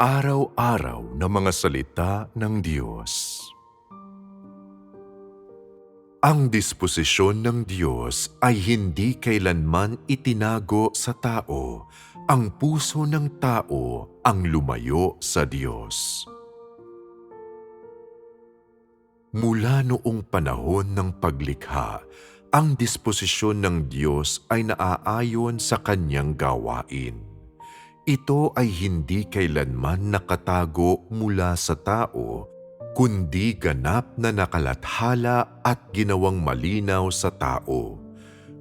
Pang-araw-araw na mga salita ng Diyos. Ang disposisyon ng Diyos ay hindi kailanman itinago sa tao. Ang puso ng tao ang lumayo sa Diyos. Mula noong panahon ng paglikha, ang disposisyon ng Diyos ay naaayon sa kanyang gawain. Ito ay hindi kailanman nakatago mula sa tao, kundi ganap na nakalathala at ginawang malinaw sa tao.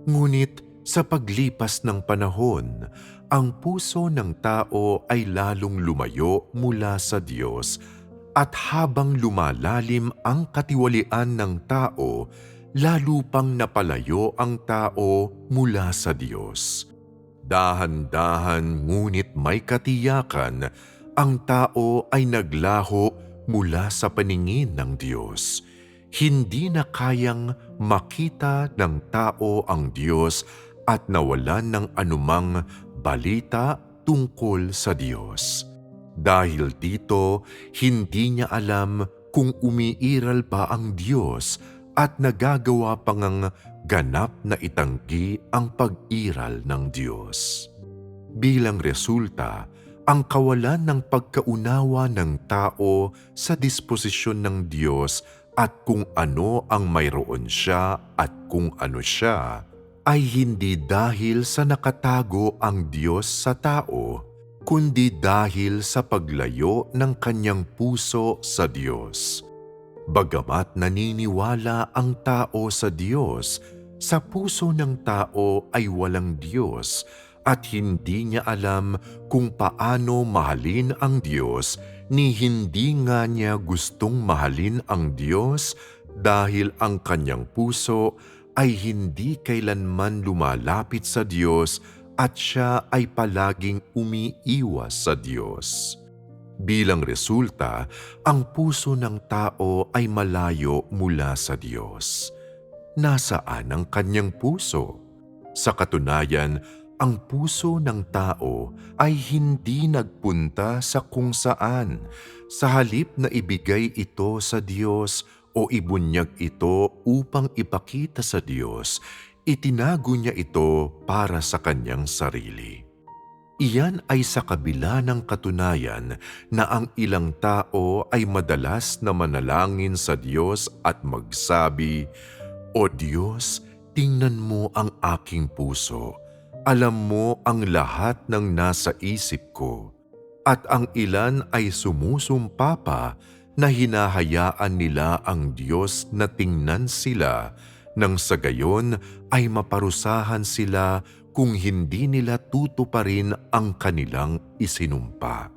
Ngunit sa paglipas ng panahon, ang puso ng tao ay lalong lumayo mula sa Diyos at habang lumalalim ang katiwalian ng tao, lalo pang napalayo ang tao mula sa Diyos. Dahan-dahan ngunit may katiyakan, ang tao ay naglaho mula sa paningin ng Diyos. Hindi na kayang makita ng tao ang Diyos at nawalan ng anumang balita tungkol sa Diyos. Dahil dito, hindi niya alam kung umiiral ba ang Diyos at nagagawa pang ang ganap na itanggi ang pag-iral ng Diyos. Bilang resulta, ang kawalan ng pagkaunawa ng tao sa disposisyon ng Diyos at kung ano ang mayroon siya at kung ano siya, ay hindi dahil sa nakatago ang Diyos sa tao, kundi dahil sa paglayo ng kanyang puso sa Diyos. Bagamat naniniwala ang tao sa Diyos, sa puso ng tao ay walang Diyos at hindi niya alam kung paano mahalin ang Diyos ni hindi nga niya gustong mahalin ang Diyos dahil ang kanyang puso ay hindi kailanman lumalapit sa Diyos at siya ay palaging umiiwas sa Diyos. Bilang resulta, ang puso ng tao ay malayo mula sa Diyos nasaan ang kanyang puso? Sa katunayan, ang puso ng tao ay hindi nagpunta sa kung saan, sa halip na ibigay ito sa Diyos o ibunyag ito upang ipakita sa Diyos, itinago niya ito para sa kanyang sarili. Iyan ay sa kabila ng katunayan na ang ilang tao ay madalas na manalangin sa Diyos at magsabi, o Diyos, tingnan mo ang aking puso. Alam mo ang lahat ng nasa isip ko. At ang ilan ay sumusumpa pa na hinahayaan nila ang Diyos na tingnan sila nang sa gayon ay maparusahan sila kung hindi nila tutuparin ang kanilang isinumpa.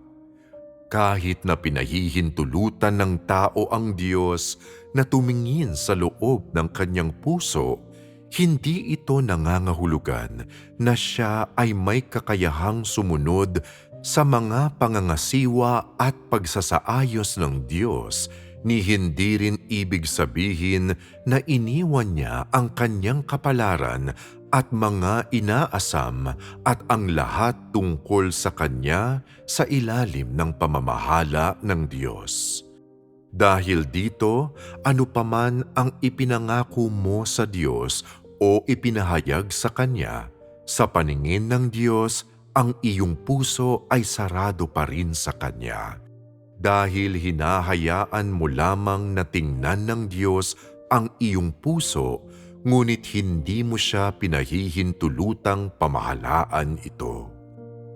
Kahit na pinahihintulutan ng tao ang Diyos na tumingin sa loob ng kanyang puso, hindi ito nangangahulugan na siya ay may kakayahang sumunod sa mga pangangasiwa at pagsasaayos ng Diyos ni hindi rin ibig sabihin na iniwan niya ang kanyang kapalaran at mga inaasam at ang lahat tungkol sa Kanya sa ilalim ng pamamahala ng Diyos. Dahil dito, ano paman ang ipinangako mo sa Diyos o ipinahayag sa Kanya, sa paningin ng Diyos, ang iyong puso ay sarado pa rin sa Kanya. Dahil hinahayaan mo lamang na tingnan ng Diyos ang iyong puso ngunit hindi mo siya pinahihintulutang pamahalaan ito.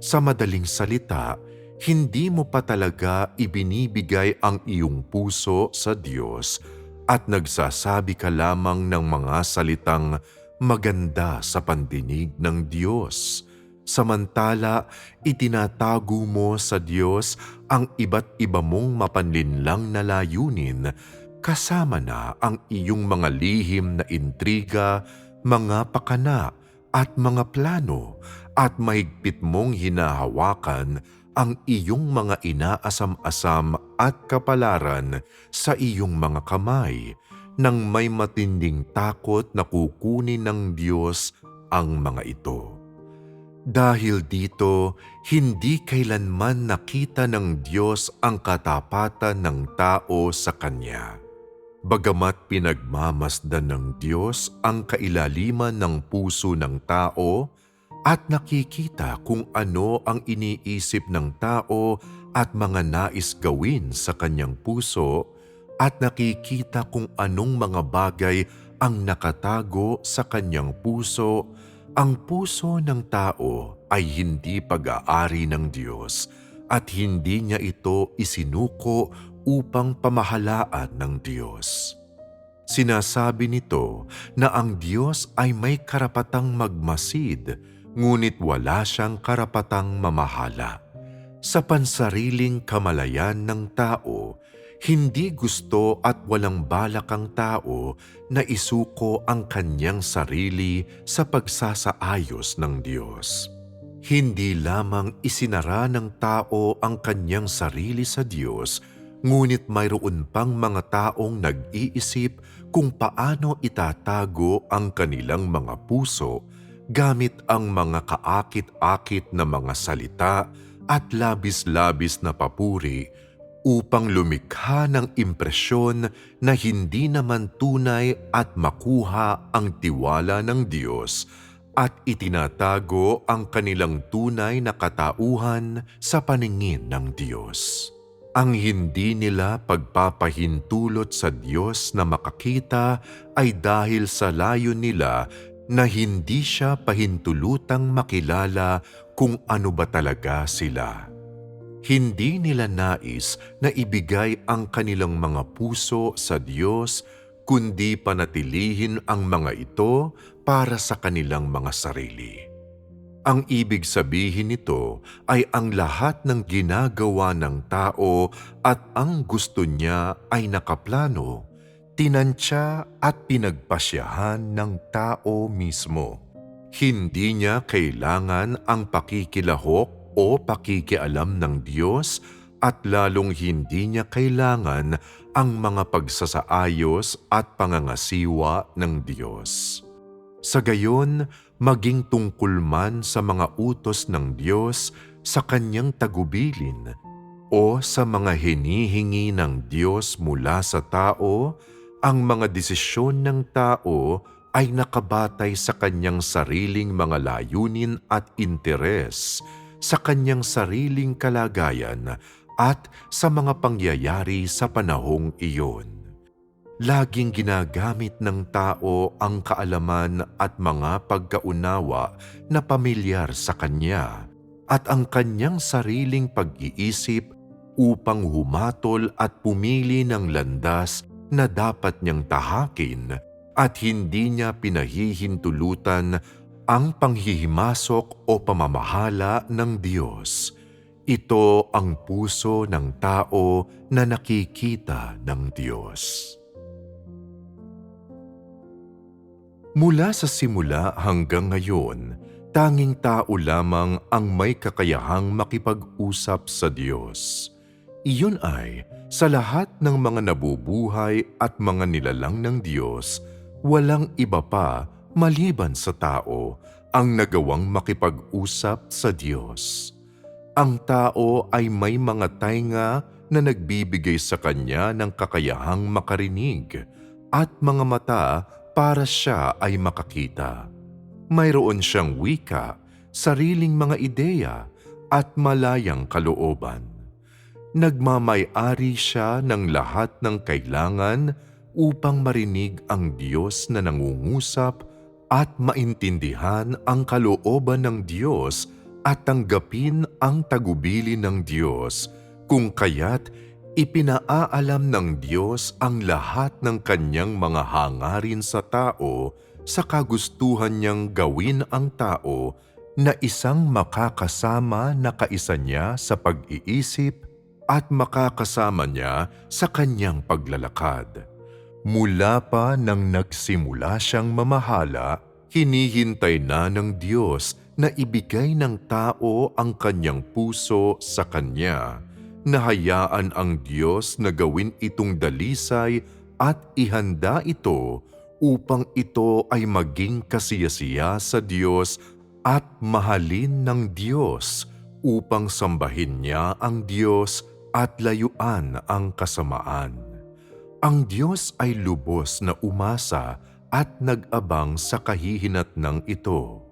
Sa madaling salita, hindi mo pa talaga ibinibigay ang iyong puso sa Diyos at nagsasabi ka lamang ng mga salitang maganda sa pandinig ng Diyos. Samantala, itinatago mo sa Diyos ang iba't iba mong mapanlinlang na layunin kasama na ang iyong mga lihim na intriga, mga pakana at mga plano at mahigpit mong hinahawakan ang iyong mga inaasam-asam at kapalaran sa iyong mga kamay nang may matinding takot na kukunin ng Diyos ang mga ito. Dahil dito, hindi kailanman nakita ng Diyos ang katapatan ng tao sa Kanya. Bagamat pinagmamasdan ng Diyos ang kailaliman ng puso ng tao at nakikita kung ano ang iniisip ng tao at mga nais gawin sa kanyang puso at nakikita kung anong mga bagay ang nakatago sa kanyang puso, ang puso ng tao ay hindi pag-aari ng Diyos at hindi niya ito isinuko upang pamahalaan ng Diyos. Sinasabi nito na ang Diyos ay may karapatang magmasid, ngunit wala siyang karapatang mamahala. Sa pansariling kamalayan ng tao, hindi gusto at walang balak ang tao na isuko ang kanyang sarili sa pagsasaayos ng Diyos. Hindi lamang isinara ng tao ang kanyang sarili sa Diyos, ngunit mayroon pang mga taong nag-iisip kung paano itatago ang kanilang mga puso gamit ang mga kaakit-akit na mga salita at labis-labis na papuri upang lumikha ng impresyon na hindi naman tunay at makuha ang tiwala ng Diyos at itinatago ang kanilang tunay na katauhan sa paningin ng Diyos. Ang hindi nila pagpapahintulot sa Diyos na makakita ay dahil sa layo nila na hindi siya pahintulutang makilala kung ano ba talaga sila. Hindi nila nais na ibigay ang kanilang mga puso sa Diyos, kundi panatilihin ang mga ito para sa kanilang mga sarili. Ang ibig sabihin nito ay ang lahat ng ginagawa ng tao at ang gusto niya ay nakaplano, tinansya at pinagpasyahan ng tao mismo. Hindi niya kailangan ang pakikilahok o pakikialam ng Diyos at lalong hindi niya kailangan ang mga pagsasaayos at pangangasiwa ng Diyos. Sa gayon, maging tungkol man sa mga utos ng Diyos sa kanyang tagubilin o sa mga hinihingi ng Diyos mula sa tao, ang mga desisyon ng tao ay nakabatay sa kanyang sariling mga layunin at interes, sa kanyang sariling kalagayan at sa mga pangyayari sa panahong iyon. Laging ginagamit ng tao ang kaalaman at mga pagkaunawa na pamilyar sa kanya at ang kanyang sariling pag-iisip upang humatol at pumili ng landas na dapat niyang tahakin at hindi niya pinahihintulutan ang panghihimasok o pamamahala ng Diyos. Ito ang puso ng tao na nakikita ng Diyos. Mula sa simula hanggang ngayon, tanging tao lamang ang may kakayahang makipag-usap sa Diyos. Iyon ay, sa lahat ng mga nabubuhay at mga nilalang ng Diyos, walang iba pa maliban sa tao ang nagawang makipag-usap sa Diyos. Ang tao ay may mga tainga na nagbibigay sa kanya ng kakayahang makarinig at mga mata para siya ay makakita. Mayroon siyang wika, sariling mga ideya at malayang kalooban. Nagmamay-ari siya ng lahat ng kailangan upang marinig ang Diyos na nangungusap at maintindihan ang kalooban ng Diyos at tanggapin ang tagubili ng Diyos kung kaya't ipinaaalam ng Diyos ang lahat ng kanyang mga hangarin sa tao sa kagustuhan niyang gawin ang tao na isang makakasama na kaisa niya sa pag-iisip at makakasama niya sa kanyang paglalakad. Mula pa nang nagsimula siyang mamahala, hinihintay na ng Diyos na ibigay ng tao ang kanyang puso sa Kanya. Nahayaan ang Diyos na gawin itong dalisay at ihanda ito upang ito ay maging kasiyasiya sa Diyos at mahalin ng Diyos upang sambahin niya ang Diyos at layuan ang kasamaan. Ang Diyos ay lubos na umasa at nag-abang sa kahihinatnang ito.